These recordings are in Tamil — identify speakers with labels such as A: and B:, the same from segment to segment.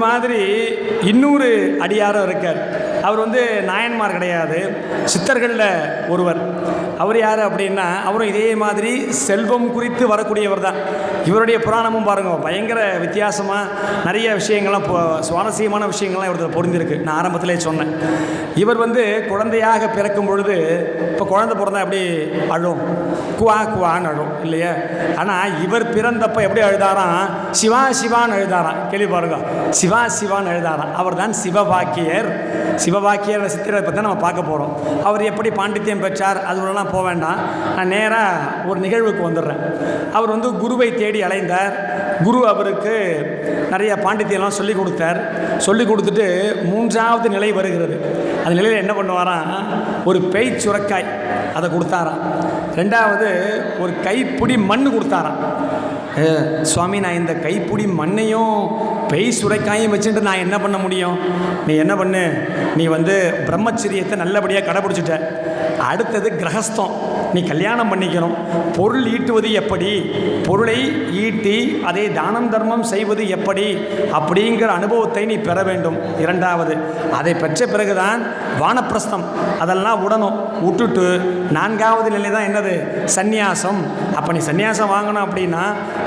A: மாதிரி இன்னொரு அடியாரும் இருக்கார். அவர் வந்து நாயன்மார் கிடையாது. சித்தர்களில் ஒருவர். அவர் யார் அப்படின்னா அவரும் இதே மாதிரி செல்வம் குறித்து வரக்கூடியவர் தான். இவருடைய புராணமும் பாருங்க பயங்கர வித்தியாசமாக நிறைய விஷயங்கள்லாம் சுவாரஸ்யமான விஷயங்கள்லாம் இவரது பொருந்திருக்கு. நான் ஆரம்பத்திலே சொன்னேன். இவர் வந்து குழந்தையாக பிறக்கும் பொழுது இப்போ குழந்தை பிறந்தா எப்படி அழும்? குவா குவான்னு அழும் இல்லையா? ஆனால் இவர் பிறந்தப்ப எப்படி அழுதாராம்? சிவா சிவான்னு அழுதாராம். கேள்வி பாருங்க. சிவா சிவான்னு அழுதாராம். அவர் தான் சிவபாக்கியர். சிவபாக்கியர் சித்திரை பற்றி நம்ம பார்க்க போகிறோம் அவர் எப்படி பாண்டித்யம் பெற்றார்? போக வேண்டாம் நான் நேராக ஒரு நிகழ்வுக்கு வந்துடுறேன். அவர் வந்து குருவை தேடி அலைந்தார். குரு அவருக்கு நிறைய பாண்டித்தியெல்லாம் சொல்லி கொடுத்தார். சொல்லி கொடுத்துட்டு மூன்றாவது நிலை வருகிறது. அந்த நிலையில் என்ன பண்ணுவாராம்? ஒரு பெய் சுரக்காய் அதை கொடுத்தாராம். ரெண்டாவது ஒரு கைப்பிடி மண் கொடுத்தாராம். சுவாமி நான் இந்த கைப்பிடி மண்ணையும் பெய் சுரைக்காயும் வச்சுட்டு நான் என்ன பண்ண முடியும்? நீ என்ன பண்ணு? நீ வந்து பிரம்மச்சரியத்தை நல்லபடியாக கடைப்பிடிச்சிட்ட அடுத்தது கிரகஸ்தம். நீ கல்யாணம் பண்ணிக்கணும். பொருள் ஈட்டுவது எப்படி? பொருளை ஈட்டி அதை தானம் தர்மம் செய்வது எப்படி? அப்படிங்கிற அனுபவத்தை நீ பெற வேண்டும். இரண்டாவது அதை பெற்ற பிறகுதான் வானப்பிரஸ்தம். அதெல்லாம் விடணும் விட்டுட்டு நான்காவது நிலை தான் என்னது? சந்நியாசம். அப்போ நீ சந்நியாசம் வாங்கணும் அப்படின்னா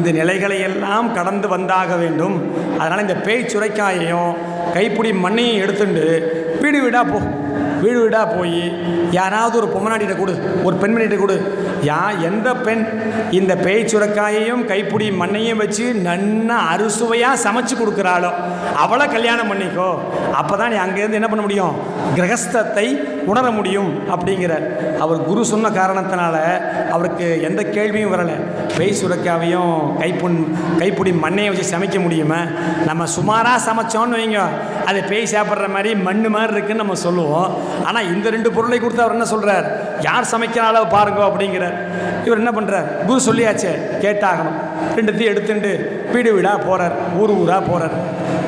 A: இந்த நிலைகளை எல்லாம் கடந்து வந்தாக வேண்டும். அதனால் இந்த பேய் சுரைக்காயையும் கைப்பிடி மண்ணையும் எடுத்துட்டு வீடு வீடாக போ வீடு வீடாக போய் யாராவது ஒரு பொம்மநாட்டிகிட்ட கொடு ஒரு பெண்மணிகிட்ட கொடு. யா எந்த பெண் இந்த பேய் சுரக்காயையும் கைப்பிடி மண்ணையும் வச்சு நன்னா அறுசுவையாக சமைச்சு கொடுக்குறாளோ அவளை கல்யாணம் பண்ணிக்கோ. அப்போ தான் நீ அங்கேருந்து என்ன பண்ண முடியும்? கிரகஸ்தத்தை உணர முடியும் அப்படிங்கிறார் அவர் குரு சொன்ன காரணத்தினால அவருக்கு எந்த கேள்வியும் வரலை. பேய் சுரக்காவையும் கைப்புண் கைப்பிடி மண்ணையை வச்சு சமைக்க முடியுமா? நம்ம சுமாராக சமைச்சோன்னு வைங்க. அது பேய் சாப்பிட்ற மாதிரி மண் மாதிரி இருக்குன்னு நம்ம சொல்லுவோம். ஆனால் இந்த ரெண்டு பொருளை கொடுத்து அவர் என்ன சொல்கிறார் யார் சமைக்கிறாளோ பாருங்க அப்படிங்கிறார். இவர் என்ன பண்ணுறார் குரு சொல்லியாச்சே கேட்டாகணும். ரெண்டுத்தையும் எடுத்துட்டு வீடு வீடாக போகிறார் ஊர் ஊராக போகிறார்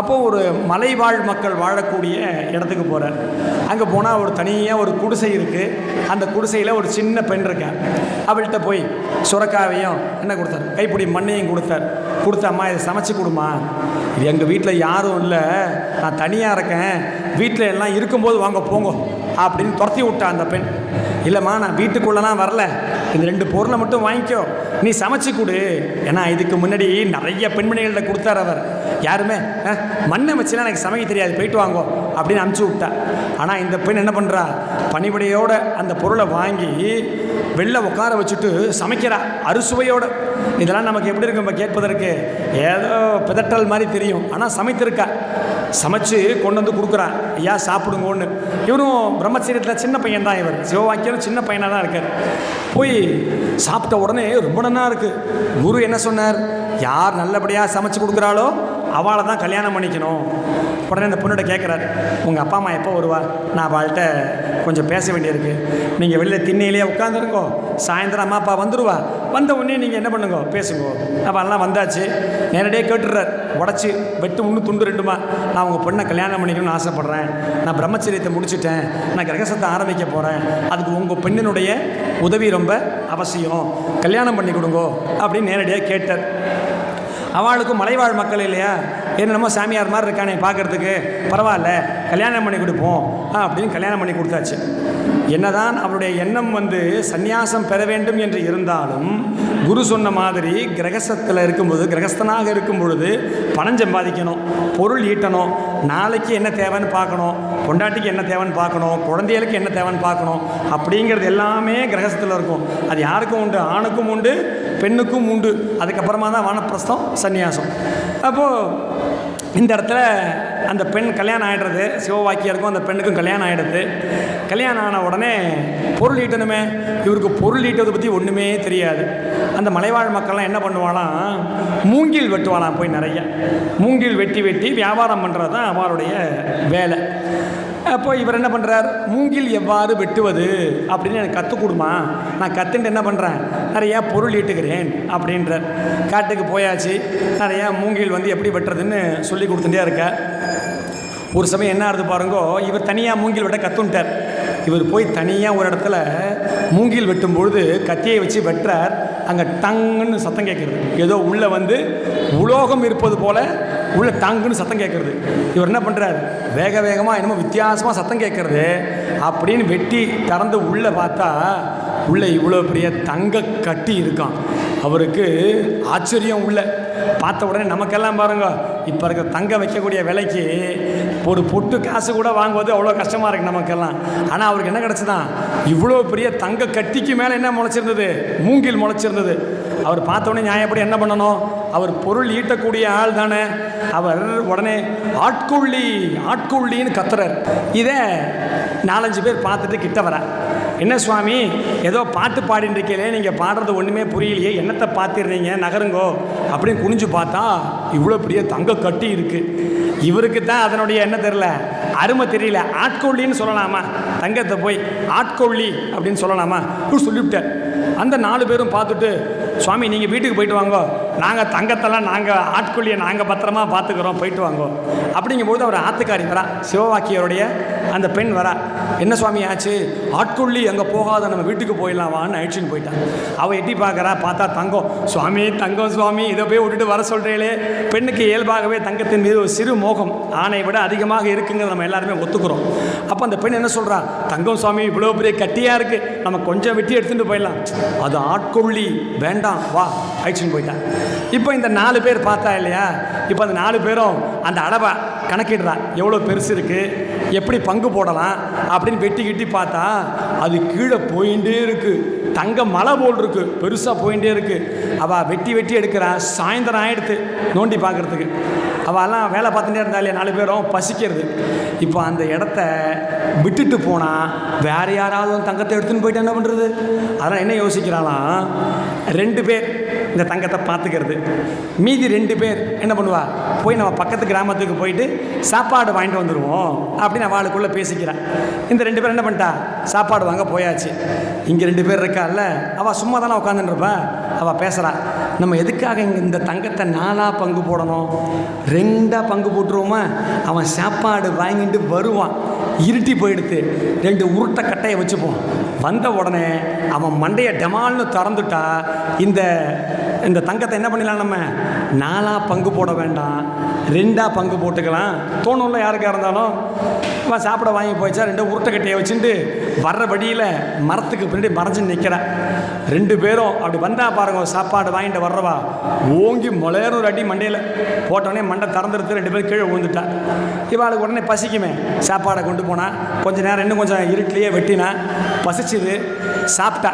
A: அப்போது ஒரு மலைவாழ் மக்கள் வாழக்கூடிய இடத்துக்கு போகிறார் அங்கே போனால் ஒரு தனியாக ஒரு குடிசை இருக்குது அந்த குடிசையில் ஒரு சின்ன பெண் இருக்கேன் அவள்கிட்ட போய் சுரக்காவையும் என்ன கொடுத்தார்? கைப்பிடி மண்ணையும் கொடுத்தார். கொடுத்த அம்மா இதை சமைச்சு கொடுமா இது எங்கள் வீட்டில் யாரும் இல்லை. நான் தனியாக இருக்கேன். வீட்டில் எல்லாம் இருக்கும்போது வாங்க போங்க. அப்படின்னு துரத்தி விட்டா அந்த பெண். இல்லைம்மா நான் வீட்டுக்குள்ளலாம் வரல. இந்த ரெண்டு பொருளை மட்டும் வாங்கிக்கோ. நீ சமைச்சு கொடு. ஏன்னா இதுக்கு முன்னாடி நிறைய பெண்மணிகள்கிட்ட கொடுத்தார் அவர். யாருமே? மண்ணை வச்சுலாம் எனக்கு சமைக்க தெரியாது. போயிட்டு வாங்கோ. அப்படின்னு அனுப்பிச்சி விட்டா. ஆனால் இந்த பெண் என்ன பண்ணுறா பணிபடையோட அந்த பொருளை வாங்கி வெளில உட்கார வச்சுட்டு சமைக்கிறா. அறுசுவையோடு. இதெல்லாம் நமக்கு எப்படி இருக்கும்? இப்போ கேட்பதற்கு ஏதோ பிதட்டல் மாதிரி தெரியும். ஆனால் சமைத்திருக்கா. சமைச்சு கொண்டு வந்து கொடுக்குறான். ஐயா சாப்பிடுங்கன்னு. இவரும் பிரம்மச்சரியத்தில் சின்ன பையன் தான் இவர். சிவவாக்கியம் சின்ன பையனாக தான் இருக்கார். போய் சாப்பிட்ட உடனே ரொம்ப நன்னா இருக்குது குரு என்ன சொன்னார்? யார் நல்லபடியாக சமைச்சு கொடுக்குறாளோ அவளை தான் கல்யாணம் பண்ணிக்கணும். உடனே அந்த பொண்ணுகிட்ட கேட்குறாரு உங்கள் அப்பா அம்மா எப்போ வருவா? நான் அவள்கிட்ட கொஞ்சம் பேச வேண்டியிருக்கு. நீங்கள் வெளியில் திண்ணையிலேயே உட்காந்துருங்கோ சாயந்தரம் அம்மா அப்பா வந்துடுவா வந்த உடனே நீங்கள் என்ன பண்ணுங்க? பேசுங்க. அவெல்லாம் வந்தாச்சு. நேரடியாக கேட்டுடுறார். உடச்சி வெட்டு ஒன்று துண்டு ரெண்டுமா. நான் உங்கள் பொண்ணை கல்யாணம் பண்ணிக்கணும்னு ஆசைப்பட்றேன். நான் பிரம்மச்சரியத்தை முடிச்சிட்டேன். நான் கிரகசத்தை ஆரம்பிக்க போகிறேன் அதுக்கு உங்கள் பெண்ணினுடைய உதவி ரொம்ப அவசியம். கல்யாணம் பண்ணி கொடுங்கோ அப்படின்னு நேரடியாக கேட்டார். அவளுக்கும் மலைவாழ் மக்கள் இல்லையா? என்னென்னமோ சாமியார் மாதிரி இருக்கானே பார்க்கறதுக்கு. பரவாயில்ல கல்யாணம் பண்ணி கொடுப்போம். ஆ, அப்படின்னு கல்யாணம் பண்ணி கொடுத்தாச்சு. என்னதான் அவருடைய எண்ணம் வந்து சந்நியாசம் பெற வேண்டும் என்று இருந்தாலும் குரு சொன்ன மாதிரி கிரகஸ்தத்தில் இருக்கும்போது கிரகஸ்தனாக இருக்கும் பொழுது பணம் சம்பாதிக்கணும் பொருள் ஈட்டணும் நாளைக்கு என்ன தேவைன்னு பார்க்கணும் பொண்டாட்டிக்கு என்ன தேவைன்னு பார்க்கணும் குழந்தைகளுக்கு என்ன தேவைன்னு பார்க்கணும் அப்படிங்கிறது எல்லாமே கிரகஸ்தத்தில் இருக்கும். அது யாருக்கும் உண்டு? ஆணுக்கும் உண்டு பெண்ணுக்கும் உண்டு. அதுக்கப்புறமா தான் வானப்பிரஸ்தம் சந்நியாசம். அப்போது இந்த இடத்துல அந்த பெண் கல்யாணம் ஆகிடுறது சிவவாக்கியருக்கும் அந்த பெண்ணுக்கும் கல்யாணம் ஆகிடுது கல்யாணம் ஆன உடனே பொருள் ஈட்டணுமே? இவருக்கு பொருள் ஈட்டுவதை பற்றி ஒன்றுமே தெரியாது. அந்த மலைவாழ் மக்கள்லாம் என்ன பண்ணுவாளாம் மூங்கில் வெட்டுவாளாம் போய் நிறைய. மூங்கில் வெட்டி வெட்டி வியாபாரம் பண்ணுறது தான் அவருடைய வேலை. அப்போ இவர் என்ன பண்ணுறார் மூங்கில் எவ்வாறு வெட்டுவது அப்படின்னு எனக்கு கற்றுக் கொடுமா. நான் கற்றுன்ட்டு என்ன பண்ணுறேன் நிறையா பொருள் ஈட்டுகிறேன் அப்படின்றார் காட்டுக்கு போயாச்சு. நிறையா மூங்கில் வந்து எப்படி வெட்டுறதுன்னு சொல்லி கொடுத்துட்டே இருக்கேன் ஒரு சமயம் என்ன ஆகுது பாருங்கோ இவர் தனியாக மூங்கில் வெட்ட கத்துன்ட்டார். இவர் போய் தனியாக ஒரு இடத்துல மூங்கில் வெட்டும் பொழுது கத்தியை வச்சு வெட்டுறார். அங்கே டங்குன்னு சத்தம் கேட்குறது ஏதோ உள்ளே வந்து உலோகம் இருப்பது போல உள்ள டங்குன்னு சத்தம் கேட்குறது இவர் என்ன பண்ணுறாரு வேக வேகமாக என்னமோ வித்தியாசமாக சத்தம் கேட்குறது அப்படின்னு வெட்டி திறந்து உள்ளே பார்த்தா உள்ளே இவ்வளோ பெரிய தங்க கட்டி இருக்கான் அவருக்கு ஆச்சரியம் உள்ள. பார்த்த உடனே நமக்கெல்லாம் பாருங்க இப்போ இருக்கிற தங்க வைக்கக்கூடிய விலைக்கு ஒரு பொட்டு காசு கூட வாங்குவது அவ்வளோ கஷ்டமாக இருக்கு நமக்கெல்லாம். ஆனால் அவருக்கு என்ன கிடச்சிதான் இவ்வளோ பெரிய தங்க கட்டிக்கு மேலே என்ன முளைச்சிருந்தது? மூங்கில் முளைச்சிருந்தது. அவர் பார்த்த உடனே நியாயப்படி என்ன பண்ணணும்? அவர் பொருள் ஈட்டக்கூடிய ஆள் தானே. அவர் உடனே ஆட்கொள்ளி ஆட்கொள்ளின்னு கத்துறார். இதை நாலஞ்சு பேர் பார்த்துட்டு கிட்ட வர என்ன சுவாமி ஏதோ பாட்டு பாடின்னு இருக்கீங்களே நீங்கள் பாடுறது ஒன்றுமே புரியலையே. என்னத்தை பார்த்துடுறீங்க நகருங்கோ. அப்படின்னு குனிஞ்சு பார்த்தா இவ்வளோ பெரிய தங்க கட்டி இருக்குது இவருக்கு தான் அதனுடைய என்ன தெரில அருமை தெரியல. ஆட்கொள்ளின்னு சொல்லலாமா? தங்கத்தை போய் ஆட்கொள்ளி அப்படின்னு சொல்லலாமா? இவர் சொல்லிவிட்டார். அந்த நாலு பேரும் பார்த்துட்டு சுவாமி நீங்கள் வீட்டுக்கு போயிட்டு வாங்கோ. நாங்கள் தங்கத்தெல்லாம் நாங்கள் ஆட்கொள்ளியை நாங்கள் பத்திரமா பார்த்துக்குறோம் போயிட்டு வாங்கோ. அப்படிங்கும்போது அவர் ஆத்துக்காரி வரா சிவவாக்கியருடைய அந்த பெண் வரா. என்ன சுவாமி ஆச்சு? ஆட்கொள்ளி அங்கே போகாத நம்ம வீட்டுக்கு போயிடலாம் வான்னு அழிச்சுன்னு போயிட்டான் அவள் எட்டி பார்க்குறா பார்த்தா தங்கம். சுவாமி தங்கம் சுவாமி இதை போய் விட்டுட்டு வர சொல்கிறீங்களே பெண்ணுக்கு இயல்பாகவே தங்கத்தின் மீது ஒரு சிறு மோகம் ஆணை விட அதிகமாக இருக்குங்கிறத நம்ம எல்லாருமே ஒத்துக்கிறோம். அப்போ அந்த பெண் என்ன சொல்கிறா தங்கம் சுவாமி இவ்வளோ பெரிய கட்டியாக இருக்குது நம்ம கொஞ்சம் வெட்டி எடுத்துகிட்டு போயிடலாம். அது ஆட்கொள்ளி வேண்டாம் வா. அழிச்சுன்னு போயிட்டான் இப்போ இந்த நாலு பேர் பார்த்தா இல்லையா? இப்போ அந்த நாலு பேரும் அந்த அளவை கணக்கிடுறான் எவ்வளோ பெருசு இருக்குது எப்படி பங்கு போடலாம்? அப்படின்னு வெட்டி கிட்டி பார்த்தா அது கீழே போயிட்டே இருக்குது தங்க மலை போல் இருக்கு. பெருசாக போயிட்டே இருக்கு. அவள் வெட்டி வெட்டி எடுக்கிறான் சாயந்தரம் ஆயிடுத்து நோண்டி பார்க்குறதுக்கு. அவெல்லாம் வேலை பார்த்துட்டே இருந்தா இல்லையா? நாலு பேரும் பசிக்கிறது. இப்போ அந்த இடத்த விட்டுட்டு போனால் வேறு யாராவது தங்கத்தை எடுத்துன்னு போயிட்டு என்ன பண்ணுறது அதெல்லாம் என்ன யோசிக்கிறானா? ரெண்டு பேர் இந்த தங்கத்தை பார்த்துக்கிறது. மீதி ரெண்டு பேர் என்ன பண்ணுவா? போய் நம்ம பக்கத்து கிராமத்துக்கு போயிட்டு சாப்பாடு வாங்கிட்டு வந்துடுவோம் அப்படின்னு அவளுக்குள்ளே பேசிக்கிறான் இந்த ரெண்டு பேர் என்ன பண்ணிட்டா? சாப்பாடு வாங்க போயாச்சு. இங்கே ரெண்டு பேர் இருக்கால அவள் சும்மா தானே உட்காந்துருப்பா அவள் பேசுகிறான் நம்ம எதுக்காக இங்கே இந்த தங்கத்தை நாலாக பங்கு போடணும்? ரெண்டாக பங்கு போட்டுருவோமா? அவன் சாப்பாடு வாங்கிட்டு வருவான். இருட்டி போயிடுத்து. ரெண்டு உருட்டை கட்டையை வச்சுப்போம். வந்த உடனே அவன் மண்டையை டெமால்னு திறந்துட்டா இந்த இந்த தங்கத்தை என்ன பண்ணிடலாம் நம்ம? நாலாக பங்கு போட வேண்டாம். ரெண்டாக பங்கு போட்டுக்கலாம். தோணும்ல யாருக்காக இருந்தாலும்? அவன் சாப்பிட வாங்கி போயிச்சா ரெண்டு உருட்டை கட்டையை வச்சுட்டு வர்ற வழியில் மரத்துக்கு பின்னாடி மறைஞ்சு நிற்கிறேன் ரெண்டு பேரும் அப்படி வந்தா பாருங்க சாப்பாடு வாங்கிட்டு வர்றவா. ஓங்கி மொளையர் ஒரு அடி மண்டையில். போட்டோடனே மண்டை திறந்துருத்து ரெண்டு பேரும் கீழே விழுந்துட்டா. இவாளுக்கு உடனே பசிக்குமே. சாப்பாடை கொண்டு போனால் கொஞ்சம் நேரம் இன்னும் கொஞ்சம் இருட்டிலேயே வெட்டினா பசிச்சுது சாப்பிட்டா.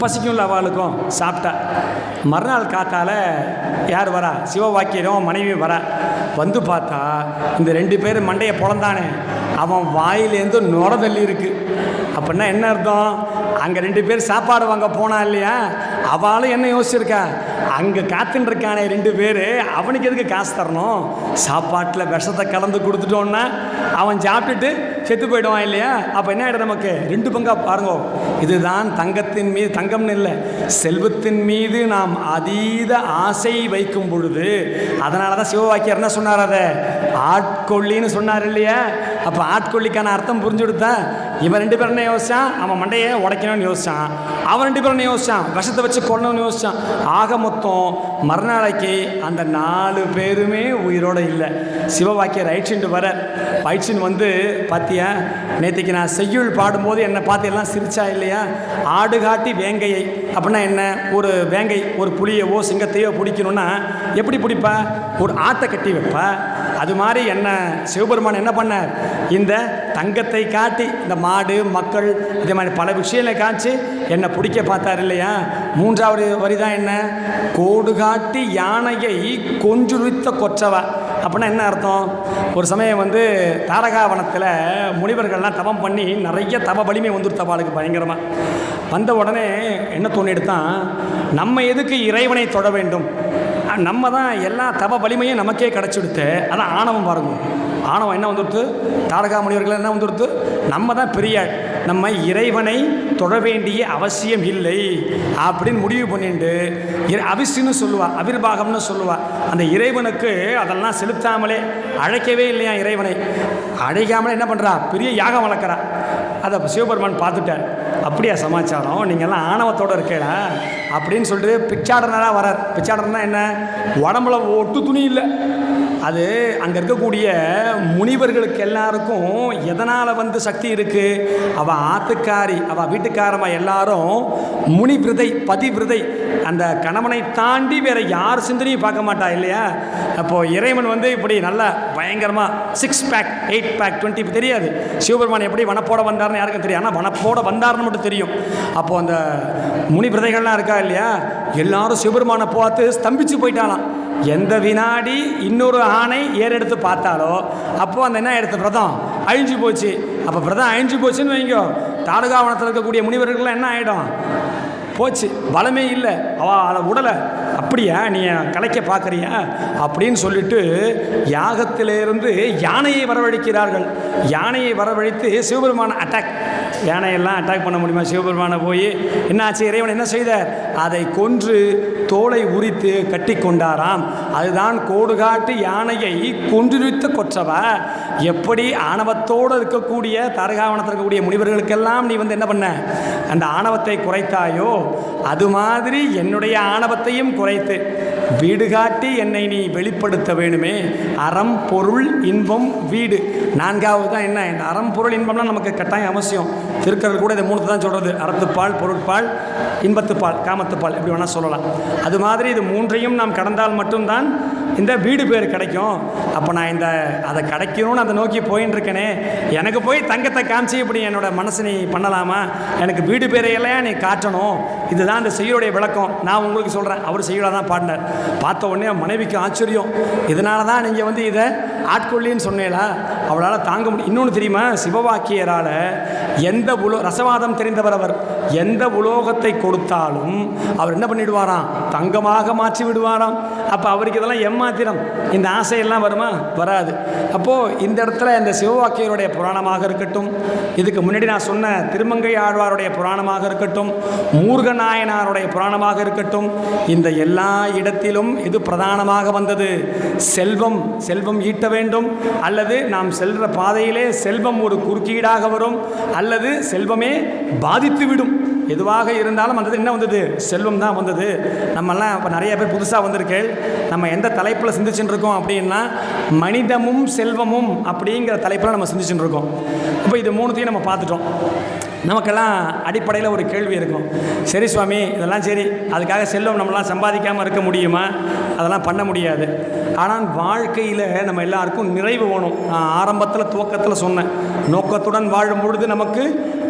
A: பசிக்கும்ல அவளுக்கும். சாப்பிட்டா. மறுநாள் காத்தால் யார் வரா? சிவவாக்கியரும் மனைவி வரா. வந்து பார்த்தா இந்த ரெண்டு பேர் மண்டையை பிறந்தானே அவன் வாயிலேருந்து நுர தள்ளி இருக்கு அப்படின்னா என்ன அர்த்தம்? அங்கே ரெண்டு பேர் சாப்பாடு வாங்க போனா இல்லையா? அவளும் என்ன யோசிச்சிருக்கா? அங்கே காத்துன்னு இருக்கானே ரெண்டு பேர். அவனுக்கு எதுக்கு காசு தரணும்? சாப்பாட்டில் விஷத்தை கலந்து கொடுத்துட்டோன்னா அவன் சாப்பிட்டுட்டு செத்து போயிடுவான் இல்லையா? அப்போ என்ன ஆகிடும் நமக்கு? ரெண்டு பங்கா பாருங்க. இதுதான் தங்கத்தின் மீது தங்கம்னு இல்லை செல்வத்தின் மீது நாம் அதீத ஆசை வைக்கும் பொழுது அதனால தான் சிவவாக்கியர் என்ன சொன்னார் அதை? ஆட்கொள்ளின்னு சொன்னார் இல்லையா? அப்போ ஆட்கொள்ளிக்கான அர்த்தம் புரிஞ்சு கொடுத்தா இவன் ரெண்டு பேரும் என்ன யோசிச்சான்? அவன் மண்டையை உடைக்கணும்னு யோசிச்சான். அவன் ரெண்டு பேரும் யோசித்தான் யோசிச்சான். விஷத்தை வச்சு கொல்லணும்னு யோசிச்சான். ஆக மொத்தம் மறுநாளைக்கு அந்த நாலு பேருமே உயிரோட இல்லை. சிவவாக்கியர் ஐட்சின்ட்டு வர. ஐட்சின் வந்து பார்த்தியா நேற்றுக்கு நான் செய்யுள் பாடும்போது என்னை பார்த்து எல்லாம் சிரிச்சா இல்லையா? ஆடு காட்டி வேங்கையை. அப்படின்னா என்ன? ஒரு வேங்கை ஒரு புளியவோ சிங்கத்தையோ பிடிக்கணும்னா எப்படி பிடிப்பா? ஒரு ஆற்றை கட்டி வைப்பா? அது மாதிரி என்ன சிவபெருமான் என்ன பண்ணார்? இந்த தங்கத்தை காட்டி இந்த மாடு மக்கள் இதே மாதிரி பல விஷயங்களை காய்ச்சி என்னை பிடிக்க பார்த்தார் இல்லையா? மூன்றாவது வரி தான் என்ன? கோடு காட்டி யானையை கொஞ்சுரித்த கொற்றவா. அப்படின்னா என்ன அர்த்தம்? ஒரு சமயம் வந்து தாரகாவனத்தில் முனிவர்கள்லாம் தவம் பண்ணி நிறைய தவ வலிமை வந்துருத்தவாளுக்கு பயங்கரமாக வந்த உடனே என்ன தோணிடுத்தான்? நம்ம எதுக்கு இறைவனை தொட வேண்டும்? நம்ம தான் எல்லா தவ வலிமையும் நமக்கே கிடச்சிடுத்து. அதான் ஆணவம் பாருங்க. ஆணவம் என்ன வந்துடுத்து? தாரகா முனிவர்கள் என்ன வந்துடுத்து? நம்ம தான் பெரிய நம்ம இறைவனை தொட வேண்டிய அவசியம் இல்லை அப்படின்னு முடிவு பண்ணிட்டு இறை- அவிசுன்னு சொல்லுவா அவிர்வாகம்னு சொல்லுவா. அந்த இறைவனுக்கு அதெல்லாம் செலுத்தாமலே அழைக்கவே இல்லையா இறைவனை? அழைக்காமலே என்ன பண்ணுறா பெரிய யாகம் வளர்க்குறா. அதை சிவபெருமான் பார்த்துட்டார். அப்படியா சமாச்சாரம் நீங்கள்லாம் ஆணவத்தோடு இருக்கேடா அப்படின்னு சொல்லிட்டு பிச்சாடனராக வரார். பிச்சாடனா என்ன? உடம்புல ஒட்டு துணி இல்லை. அது அங்கே இருக்கக்கூடிய முனிவர்களுக்கு எல்லாருக்கும் எதனால் வந்து சக்தி இருக்குது அவள் ஆத்துக்காரி அவள் வீட்டுக்காரமா எல்லாரும் முனி பிரதை பதி பிரதை அந்த கணவனை தாண்டி வேற யார் சிந்தனையும் பார்க்க மாட்டா இல்லையா? அப்போது இறைவன் வந்து இப்படி நல்லா பயங்கரமாக six pack eight pack twenty தெரியாது. சிவபெருமான் எப்படி வனப்போட வந்தார்னு யாருக்கும் தெரியும். ஆனால் வனப்போட வந்தார்னு மட்டும் தெரியும். அப்போது அந்த முனி விரதைகள்லாம் இருக்கா இல்லையா? எல்லாரும் சிவபெருமானை பார்த்து ஸ்தம்பிச்சு போயிட்டாலாம். எந்த வினாடி இன்னொரு ஆணை ஏறெடுத்து பார்த்தாலோ அப்போது அந்த என்ன எடுத்த பிரதம் அழிஞ்சு போச்சு. அப்போ பிரதம் அழிஞ்சு போச்சுன்னு வைங்கோ. தாலுகாவனத்தில் இருக்கக்கூடிய முனிவர்கள்லாம் என்ன ஆகிடும் போச்சு. பலமே இல்லை. அவள் அதை உடலை அப்படியா? நீ கலைக்க பார்க்குறியா? அப்படின்னு சொல்லிட்டு யாகத்திலிருந்து யானையை வரவழைக்கிறார்கள். யானையை வரவழைத்து சிவபெருமான அட்டாக் யானையெல்லாம் அட்டாக் பண்ண முடியுமா? சிவபெருமானை போய் என்னாச்சு? இறைவன் என்ன செய்தார்? அதை கொன்று தோலை உரித்து கட்டி கொண்டாராம் அதுதான் கோடுகாட்டு யானையை கொன்றுவித்து கொற்றவ. எப்படி ஆணவத்தோடு இருக்கக்கூடிய தரகாவனத்தில் இருக்கக்கூடிய முனிவர்களுக்கெல்லாம் நீ வந்து என்ன பண்ண? அந்த ஆணவத்தை குறைத்தாயோ? அது மாதிரி என்னுடைய ஆணவத்தையும் குறைத்து. வீடு காட்டி என்னை நீ வெளிப்படுத்த வேணுமே. அறம் பொருள் இன்பம் வீடு. நான்காவது தான் என்ன? இந்த அறம் பொருள் இன்பம்லாம் நமக்கு கட்டாயம் அவசியம். திருக்கர்கள் கூட இதை மூணு தான் சொல்கிறது அறத்துப்பால் பொருட்பால் இன்பத்துப்பால் பால் எப்படி வேணால் சொல்லலாம். அது மாதிரி இது மூன்றையும் நாம் கடந்தால் மட்டும்தான் இந்த வீடு பேர் கிடைக்கும். அப்போ நான் இந்த அதை கிடைக்கணும்னு அதை நோக்கி போயின்னு இருக்கேனே எனக்கு போய் தங்கத்தை காமிச்சு இப்படி என்னோட மனசு நீ பண்ணலாமா? எனக்கு வீடு பேரையெல்லாம் நீ காட்டணும். இதுதான் இந்த செய்யுடைய விளக்கம். நான் உங்களுக்கு சொல்கிறேன் அவர் செய்யுடா தான் பாடினார். பார்த்த உடனே மனைவிக்கு ஆச்சரியம். இதனால தான் நீங்கள் வந்து இதை ஆட்கொள்ளின்னு சொன்னேலா அவளால் தாங்க முடியும் இன்னொன்று தெரியுமா? சிவவாக்கியரால் எந்த உலோ ரசவாதம் தெரிந்தவர் அவர். எந்த உலோகத்தை கொடுத்தாலும் அவர் என்ன பண்ணிடுவாராம்? தங்கமாக மாற்றி விடுவாராம். அப்போ அவருக்கு இதெல்லாம் ஏமாத்திரம் இந்த ஆசையெல்லாம் வருமா? வராது. அப்போது இந்த இடத்துல இந்த சிவவாக்கியருடைய புராணமாக இருக்கட்டும் இதுக்கு முன்னாடி நான் சொன்ன திருமங்கை ஆழ்வாருடைய புராணமாக இருக்கட்டும் மூர்கநாயனாருடைய புராணமாக இருக்கட்டும் இந்த எல்லா இடத்திலும் இது பிரதானமாக வந்தது. செல்வம் செல்வம் ஈட்ட வேண்டும் அல்லது நாம் செல்ற பாதையிலே செல்வம் ஒரு குறுக்கீடாக வரும் அல்லது செல்வமே பாதித்துவிடும். எதுவாக இருந்தாலும் அந்த என்ன வந்தது? செல்வம் தான் வந்தது. நம்மெல்லாம் இப்போ நிறைய பேர் புதுசாக வந்திருக்கேள் நம்ம எந்த தலைப்பில் சிந்திச்சுட்டு இருக்கோம் அப்படின்னா மனிதமும் செல்வமும் அப்படிங்கிற தலைப்பில் நம்ம சிந்திச்சுட்டு இருக்கோம் இப்போ இது மூணுத்தையும் நம்ம பார்த்துட்டோம். நமக்கெல்லாம் அடிப்படையில் ஒரு கேள்வி இருக்கும். சரி சுவாமி இதெல்லாம் சரி. அதுக்காக செல்வம் நம்மளாம் சம்பாதிக்காமல் இருக்க முடியுமா? அதெல்லாம் பண்ண முடியாது. ஆனால் வாழ்க்கையில் நம்ம எல்லாருக்கும் நிறைவு வேணும். நான் ஆரம்பத்தில் துவக்கத்தில் சொன்னேன். நோக்கத்துடன் வாழும் பொழுது நமக்கு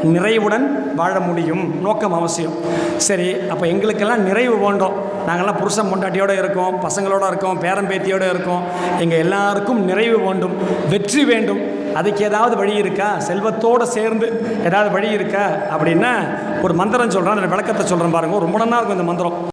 A: நிறைவுடன் வாழ முடியும். நோக்கம் அவசியம். சரி அப்போ எங்களுக்கெல்லாம் நிறைவு வேண்டும். நாங்கள்லாம் புருஷன் பொண்டாட்டியோடு இருக்கோம் பசங்களோட இருக்கோம் பேரம்பேத்தியோடு இருக்கோம். எங்கள் எல்லாருக்கும் நிறைவு வேண்டும். வெற்றி வேண்டும். அதுக்கு ஏதாவது வழி இருக்கா? செல்வத்தோடு சேர்ந்து ஏதாவது வழி இருக்கா? அப்படின்னா ஒரு மந்திரம் சொல்கிறேன் அந்த விளக்கத்தை சொல்கிறேன் பாருங்கள் ரொம்ப நல்லா இருக்கும் இந்த மந்திரம்.